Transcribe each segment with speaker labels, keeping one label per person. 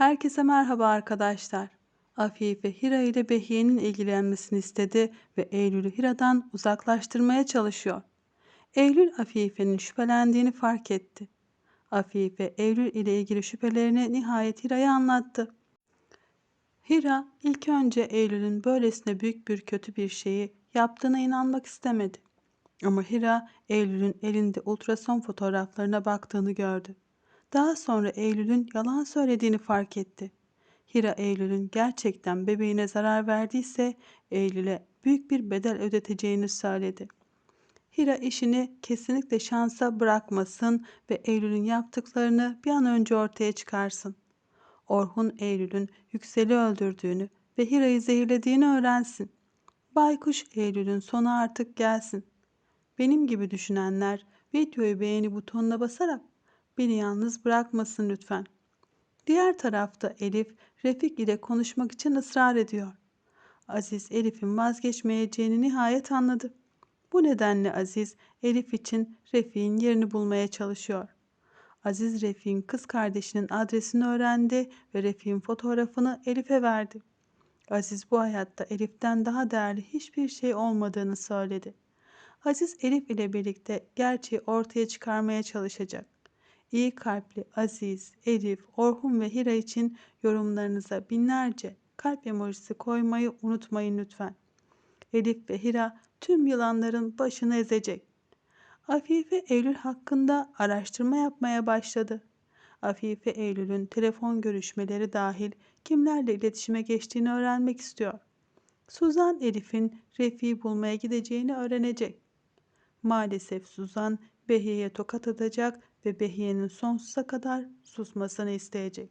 Speaker 1: Herkese merhaba arkadaşlar. Afife Hira ile Behiye'nin ilgilenmesini istedi ve Eylül'ü Hira'dan uzaklaştırmaya çalışıyor. Eylül Afife'nin şüphelendiğini fark etti. Afife Eylül ile ilgili şüphelerini nihayet Hira'ya anlattı. Hira ilk önce Eylül'ün böylesine büyük bir kötü bir şeyi yaptığına inanmak istemedi. Ama Hira Eylül'ün elinde ultrason fotoğraflarına baktığını gördü. Daha sonra Eylül'ün yalan söylediğini fark etti. Hira Eylül'ün gerçekten bebeğine zarar verdiyse Eylül'e büyük bir bedel ödeteceğini söyledi. Hira işini kesinlikle şansa bırakmasın ve Eylül'ün yaptıklarını bir an önce ortaya çıkarsın. Orhun Eylül'ün Yüksel'i öldürdüğünü ve Hira'yı zehirlediğini öğrensin. Baykuş Eylül'ün sonu artık gelsin. Benim gibi düşünenler videoyu beğeni butonuna basarak Beni yalnız bırakmasın lütfen. Diğer tarafta Elif, Refik ile konuşmak için ısrar ediyor. Aziz, Elif'in vazgeçmeyeceğini nihayet anladı. Bu nedenle Aziz, Elif için Refik'in yerini bulmaya çalışıyor. Aziz Refik'in kız kardeşinin adresini öğrendi ve Refik'in fotoğrafını Elif'e verdi. Aziz bu hayatta Elif'ten daha değerli hiçbir şey olmadığını söyledi. Aziz Elif ile birlikte gerçeği ortaya çıkarmaya çalışacak. İyi kalpli Aziz, Elif, Orhun ve Hira için yorumlarınıza binlerce kalp emojisi koymayı unutmayın lütfen. Elif ve Hira tüm yılanların başını ezecek. Afife Eylül hakkında araştırma yapmaya başladı. Afife Eylül'ün telefon görüşmeleri dahil kimlerle iletişime geçtiğini öğrenmek istiyor. Suzan Elif'in Refik'i bulmaya gideceğini öğrenecek. Maalesef Suzan Behiye'ye tokat atacak ve Behiye'nin sonsuza kadar susmasını isteyecek.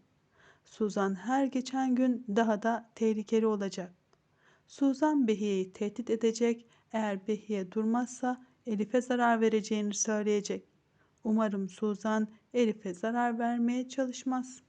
Speaker 1: Suzan her geçen gün daha da tehlikeli olacak. Suzan Behiye'yi tehdit edecek, eğer Behiye durmazsa Elif'e zarar vereceğini söyleyecek. Umarım Suzan Elif'e zarar vermeye çalışmaz.''